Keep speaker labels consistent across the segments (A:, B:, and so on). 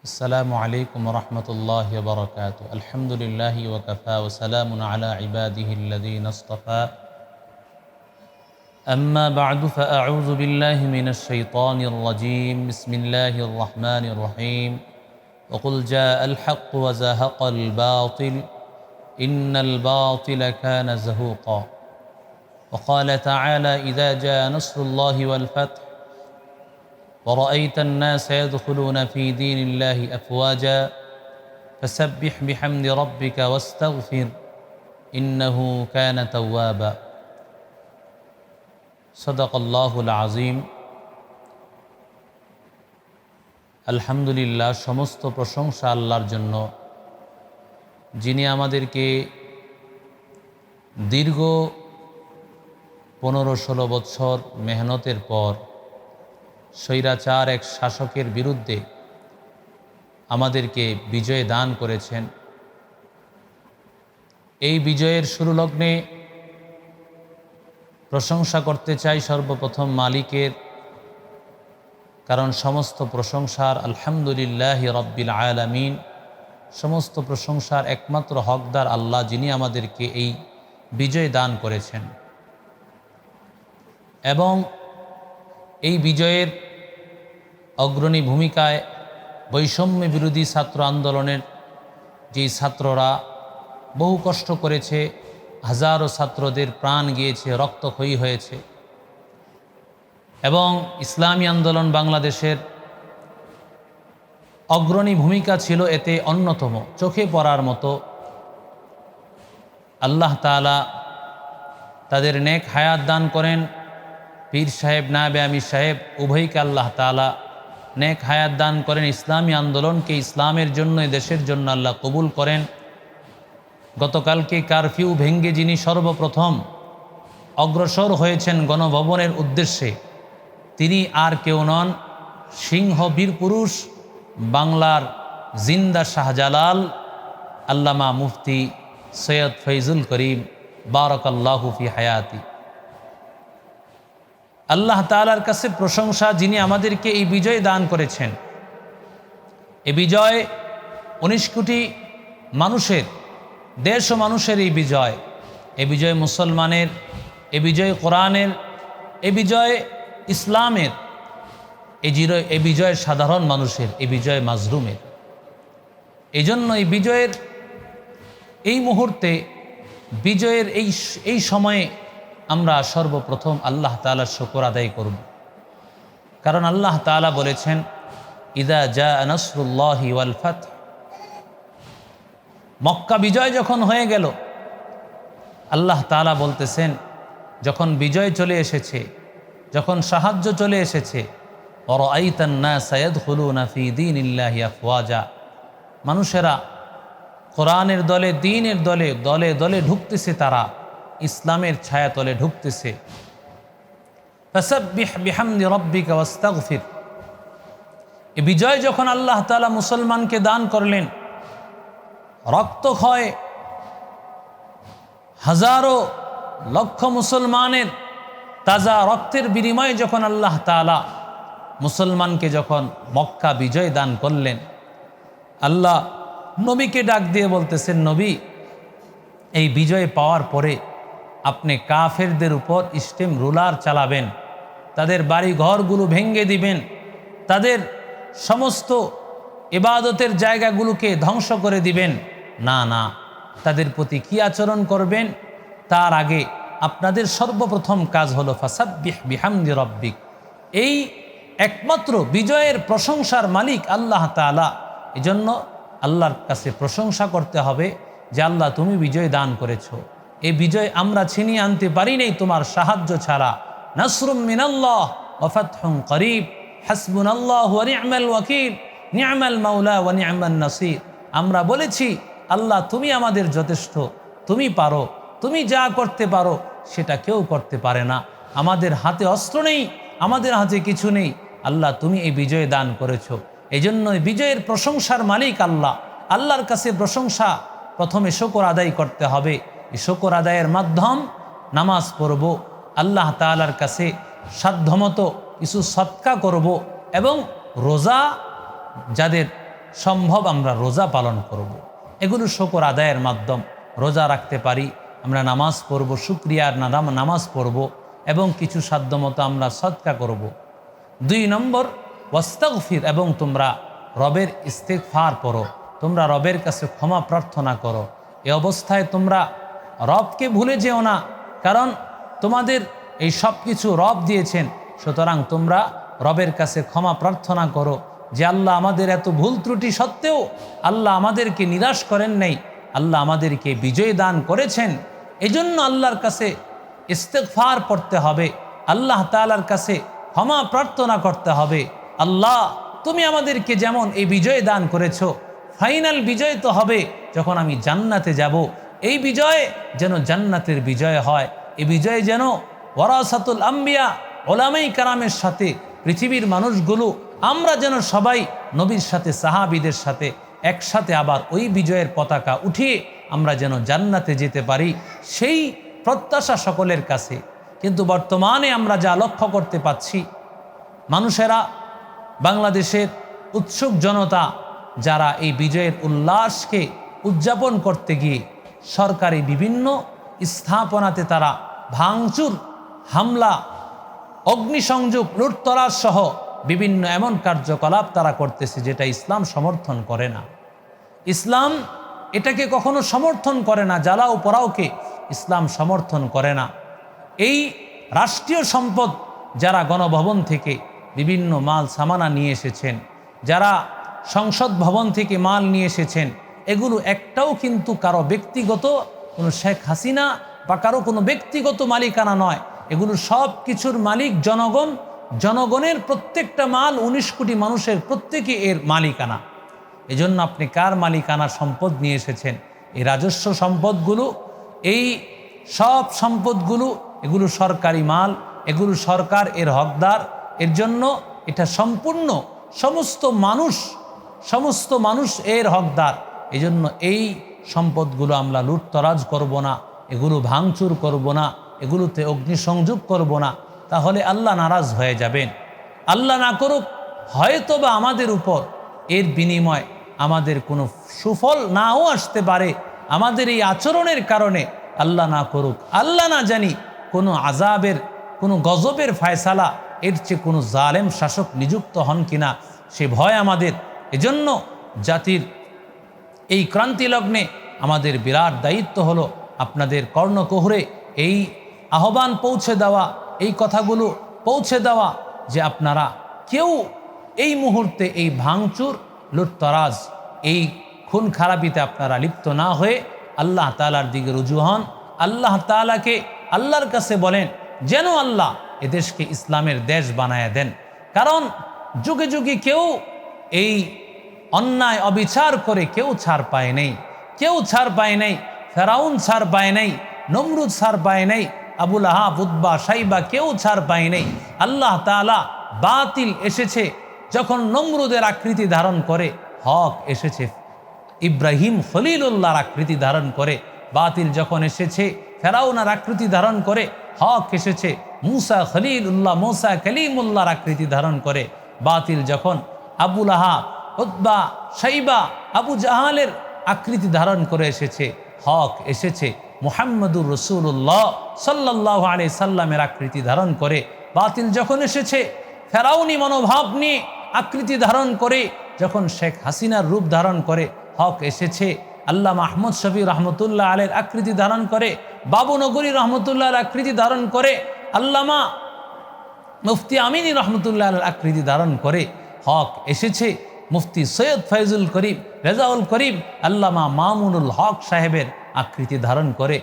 A: السلام عليكم ورحمة الله وبركاته. الحمد لله وكفى وسلام على عباده الذين اصطفى. أما بعد فأعوذ بالله من الشيطان الرجيم. بسم الله الرحمن الرحيم. وقل جاء الحق وزهق الباطل. إن الباطل كان زهوقا. وقال تعالى إذا جاء نصر الله والفتح ورأيت الناس يدخلون في دين الله أفواجا فسبح بحمد ربك واستغفر إنه كان توابا صدق الله العظيم আলহামদুলিল্লাহ সমস্ত প্রশংসা আল্লাহর জন্য যিনি আমাদেরকে দীর্ঘ পনেরো ষোলো বৎসর মেহনতের পর স্বৈরাচার এক শাসকের বিরুদ্ধে আমাদেরকে বিজয় দান করেছেন। এই বিজয়ের শুরু লগ্নে প্রশংসা করতে চাই সর্বপ্রথম মালিকের, কারণ সমস্ত প্রশংসার আলহামদুলিল্লাহ রব্বিল আয়ালামিন সমস্ত প্রশংসার একমাত্র হকদার আল্লাহ যিনি আমাদেরকে এই বিজয় দান করেছেন। এবং এই বিজয়ের অগ্রণী ভূমিকায় বৈষম্য বিরোধী ছাত্র আন্দোলনের যেই ছাত্ররা বহু কষ্ট করেছে, হাজারো ছাত্রদের প্রাণ গিয়েছে, রক্তক্ষয়ী হয়েছে এবং ইসলামী আন্দোলন বাংলাদেশের অগ্রণী ভূমিকা ছিল এতে অন্যতম। চোখে পড়ার মতো আল্লাহ তালা তাদের নেক হায়াত দান করেন। পীর সাহেব না আমির সাহেব, উভয়কে আল্লাহ তালা নেক হায়াত দান করেন। ইসলামী আন্দোলনকে ইসলামের জন্য দেশের জন্য আল্লাহ কবুল করেন। গতকালকে কারফিউ ভেঙ্গে যিনি সর্বপ্রথম অগ্রসর হয়েছেন গণভবনের উদ্দেশ্যে, তিনি আর কেউ নন, সিংহ বীর পুরুষ বাংলার জিন্দা শাহজালাল, আল্লামা মুফতি সৈয়দ ফৈজুল করিম বারকাল্লাহুফি হায়াতি। আল্লাহ তালার কাছে প্রশংসা যিনি আমাদেরকে এই বিজয় দান করেছেন। এ বিজয় উনিশ কোটি মানুষের ও মানুষের এই বিজয়। এ বিজয় মুসলমানের, এ বিজয় কোরআনের, এ বিজয় ইসলামের এই জিরো, এ বিজয় সাধারণ মানুষের, এ বিজয় মাজরুমের এই জন্য এই বিজয়ের এই মুহূর্তে, বিজয়ের এই এই সময়ে আমরা সর্বপ্রথম আল্লাহ তালার শকর আদায় করব। কারণ আল্লাহ তালা বলেছেন, ইদা জা নসরুল্লাহি ওয়াল ফাত মক্কা বিজয় যখন হয়ে গেল, আল্লাহ তালা বলতেছেন, যখন বিজয় চলে এসেছে, যখন সাহায্য চলে এসেছে অর আইতান্না সৈয়দ হলু নাফি দিন ইল্লাহিয়া মানুষেরা কোরআনের দলে, দিনের দলে দলে দলে ঢুকতেছে তারা। ইসলামের ছায়াতলে ঢুকতেছে। বিজয় যখন আল্লাহ তালা মুসলমানকে দান করলেন, রক্ত রক্তক্ষয় হাজারো লক্ষ মুসলমানের তাজা রক্তের বিনিময়ে যখন আল্লাহ তালা মুসলমানকে যখন মক্কা বিজয় দান করলেন, আল্লাহ নবীকে ডাক দিয়ে বলতেছেন, নবী, এই বিজয় পাওয়ার পরে আপনি কাফেরদের উপর স্টেম রুলার চালাবেন, তাদের বাড়ি ঘরগুলো ভেঙ্গে দিবেন, তাদের সমস্ত ইবাদতের জায়গাগুলোকে ধ্বংস করে দিবেন। না না, তাদের প্রতি কী আচরণ করবেন? তার আগে আপনাদের সর্বপ্রথম কাজ হলো, ফাসাব্বিহ বিহামদি রব্বিক। এই একমাত্র বিজয়ের প্রশংসার মালিক আল্লাহ তালা এজন্য আল্লাহর কাছে প্রশংসা করতে হবে যে, আল্লাহ তুমি বিজয় দান করেছ। এই বিজয় আমরা ছিনিয়ে আনতে পারি নাই তোমার সাহায্য ছাড়া। নসরুম মিনাল্লাহ ওফাতহুম করিব। হাসবুন আল্লাহ নিয়ামাল ওয়াকিল। নিয়ামাল মাউলা ওয়া নিয়ামান নাসির। আমরা বলেছি, আল্লাহ তুমি আমাদের যথেষ্ট, তুমি পারো, তুমি যা করতে পারো, সেটা কেউ করতে পারে না। আমাদের হাতে অস্ত্র নেই, আমাদের হাতে কিছু নেই। আল্লাহ তুমি এই বিজয় দান করেছ। এই বিজয়ের প্রশংসার মালিক আল্লাহ। আল্লাহর কাছে প্রশংসা, প্রথমে শকর আদায় করতে হবে। শকর আদায়ের মাধ্যম নামাজ পড়ব, আল্লাহ তালার কাছে সাধ্যমতো কিছু সৎকা করব এবং রোজা, যাদের সম্ভব আমরা রোজা পালন করব। এগুলো শকর আদায়ের মাধ্যম রোজা রাখতে পারি, আমরা নামাজ পড়ব, শুক্রিয়ার নাদাম নামাজ পড়ব এবং কিছু সাধ্যমতো আমরা সৎকা করব। দুই নম্বর, ওয়াস্তাগফির এবং তোমরা রবের ইস্তেকফার পড়ো তোমরা রবের কাছে ক্ষমা প্রার্থনা করো এ অবস্থায় তোমরা রবকে ভুলে যেও না, কারণ তোমাদের এই সব কিছু রব দিয়েছেন। সুতরাং তোমরা রবের কাছে ক্ষমা প্রার্থনা করো যে আল্লাহ আমাদের এত ভুল ত্রুটি সত্ত্বেও আল্লাহ আমাদেরকে নিরাশ করেন নাই, আল্লাহ আমাদেরকে বিজয় দান করেছেন। এজন্য আল্লাহর কাছে ইস্তেকফার পড়তে হবে, আল্লাহ তালার কাছে ক্ষমা প্রার্থনা করতে হবে। আল্লাহ, তুমি আমাদেরকে যেমন এই বিজয় দান করেছ, ফাইনাল বিজয় তো হবে যখন আমি জান্নাতে যাব। এই বিজয় যেন জান্নাতের বিজয় হয়। এই বিজয় যেন ওয়ারাসাতুল আম্বিয়া, ওলামাই কারামের সাথে, পৃথিবীর মানুষগুলো, আমরা যেন সবাই নবীর সাথে, সাহাবিদের সাথে একসাথে আবার ওই বিজয়ের পতাকা উঠিয়ে আমরা যেন জান্নাতে যেতে পারি সেই প্রত্যাশা সকলের কাছে। কিন্তু বর্তমানে আমরা যা লক্ষ্য করতে পাচ্ছি, মানুষেরা, বাংলাদেশের উৎসুক জনতা, যারা এই বিজয়ের উল্লাসকে উদযাপন করতে গিয়ে সরকারি বিভিন্ন স্থাপনাতে তারা ভাঙচুর, হামলা, অগ্নিসংযোগ, লুটতরাজ সহ বিভিন্ন এমন কার্যকলাপ তারা করতেছে যেটা ইসলাম সমর্থন করে না। ইসলাম এটাকে কখনো সমর্থন করে না জ্বালাও পড়াওকে ইসলাম সমর্থন করে না। এই রাষ্ট্রীয় সম্পদ যারা গণভবন থেকে বিভিন্ন মাল সামানা নিয়ে এসেছেন, যারা সংসদ ভবন থেকে মাল নিয়ে এসেছেন এগুলো একটাও কিন্তু কারও ব্যক্তিগত কোনো শেখ হাসিনা বা কারও কোনো ব্যক্তিগত মালিকানা নয়। এগুলো সব কিছুর মালিক জনগণ। জনগণের প্রত্যেকটা মাল উনিশ কোটি মানুষের প্রত্যেকে এর মালিকানা। এজন্য আপনি কার মালিকানা সম্পদ নিয়ে এসেছেন? এই রাজস্ব সম্পদগুলো, এই সব সম্পদগুলো, এগুলো সরকারি মাল, এগুলো সরকার এর হকদার। এর জন্য এটা সম্পূর্ণ সমস্ত মানুষ সমস্ত মানুষ এর হকদার। এজন্য এই সম্পদগুলো আমরা লুটতরাজ করব না, এগুলো ভাঙচুর করব না, এগুলোতে অগ্নিসংযোগ করব না, তাহলে আল্লাহ নারাজ হয়ে যাবেন। আল্লাহ না করুক হয়তো বা আমাদের উপর এর বিনিময় আমাদের কোনো সুফল নাও আসতে পারে। আমাদের এই আচরণের কারণে আল্লাহ না করুক, আল্লাহ না জানি কোনো আজাবের কোনো গজবের ফায়সালা, এর চেয়ে কোনো জালেম শাসক নিযুক্ত হন কিনা, সে ভয় আমাদের। এজন্য জাতির এই ক্রান্তি লগ্নে আমাদের বিরাট দায়িত্ব হলো আপনাদের কর্ণকোহরে এই আহ্বান পৌঁছে দেওয়া, এই কথাগুলো পৌঁছে দেওয়া যে আপনারা কেউ এই মুহূর্তে এই ভাঙচুর, লুটতরাজ, এই খুন খারাপিতে আপনারা লিপ্ত না হয়ে আল্লাহ তালার দিকে রুজু হন। আল্লাহ তালাকে আল্লাহর কাছে বলেন, যেন আল্লাহ এদেশকে ইসলামের দেশ বানায় দেন। কারণ যুগে যুগে কেউ এই অন্যায় অবিচার করে কেউ ছাড় পায় নেই। কেউ ছাড় পায় নাই, ফেরাউন ছাড় পায় নাই, নমরুদ ছাড় পায় নাই আবুল আহাব উদ্বা সাইবা কেউ ছাড় পায় নাই। আল্লাহ তালা বাতিল এসেছে যখন নমরুদের আকৃতি ধারণ করে, হক এসেছে। ইব্রাহিম খলিলুল্লাহর আকৃতি ধারণ করে, বাতিল যখন এসেছে, ফেরাউনার আকৃতি ধারণ করে, হক এসেছে। মুসা খলিলুল্লাহ, মোসা কলিমুল্লাহর আকৃতি ধারণ করে, বাতিল যখন আবুল আহাব উদ্বা সাইবা আবু জাহালের আকৃতি ধারণ করে এসেছে, হক এসেছে। মুহাম্মদুর রসুল্লাহ সাল্লাহ আলি সাল্লামের আকৃতি ধারণ করে। বাতিল যখন এসেছে, ফেরাউনি মনোভাব নিয়ে আকৃতি ধারণ করে, যখন শেখ হাসিনার রূপ ধারণ করে, হক এসেছে। আল্লাহ মাহমুদ শফি রহমতুল্লাহ আলের আকৃতি ধারণ করে, বাবু নগরী আকৃতি ধারণ করে, আল্লামা মুফতি আমিনী রহমতুল্লাহ আকৃতি ধারণ করে, হক এসেছে। মুফতি সৈয়দ ফৈজুল করিম, রেজাউল করিম, আল্লামা মামুনুল হক সাহেবের আকৃতি ধারণ করে।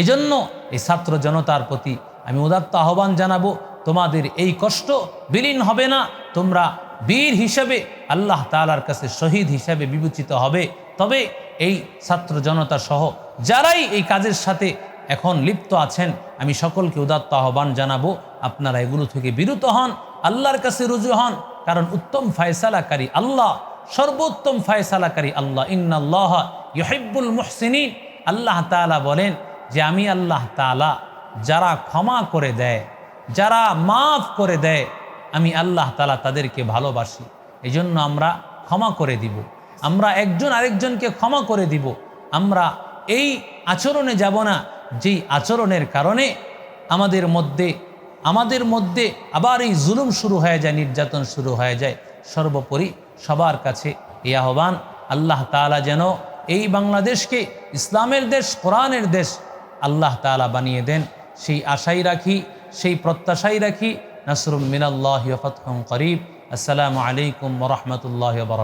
A: এই জন্য এই ছাত্র জনতার প্রতি আমি উদাত্ত আহ্বান জানাব, তোমাদের এই কষ্ট বিলীন হবে না, তোমরা বীর হিসেবে, আল্লাহ তালার কাছে শহীদ হিসেবে বিবেচিত হবে। তবে এই ছাত্র জনতা সহ যারাই এই কাজের সাথে এখন লিপ্ত আছেন, আমি সকলকে উদাত্ত আহ্বান জানাব, আপনারা এগুলো থেকে বিরত হন, আল্লাহর কাছে রুজু হন কারণ উত্তম ফায়সালাকারী আল্লাহ, সর্বোত্তম ফায়সালাকারী আল্লাহ। ইন্নাল্লাহ ইহিব্বুল মুহসিনিন। আল্লাহ তালা বলেন যে আমি আল্লাহ তালা যারা ক্ষমা করে দেয়, যারা মাফ করে দেয়, আমি আল্লাহ তালা তাদেরকে ভালোবাসি। এই জন্য আমরা ক্ষমা করে দিব। আমরা একজন আরেকজনকে ক্ষমা করে দিব। আমরা এই আচরণে যাব না। যেই আচরণের কারণে আমাদের মধ্যে আমাদের মধ্যে আবার এই জুলুম শুরু হয়ে যায়, নির্যাতন শুরু হয়ে যায়। সর্বোপরি সবার কাছে এই আহ্বান, আল্লাহ তাআলা যেন এই বাংলাদেশকে ইসলামের দেশ, কোরআনের দেশ আল্লাহ তাআলা বানিয়ে দেন। সেই আশাই রাখি, সেই প্রত্যাশাই রাখি। নাসরুম মিনাল্লাহ ফতহম করিব। আসসালামু আলাইকুম রহমতুল্লাহ বরক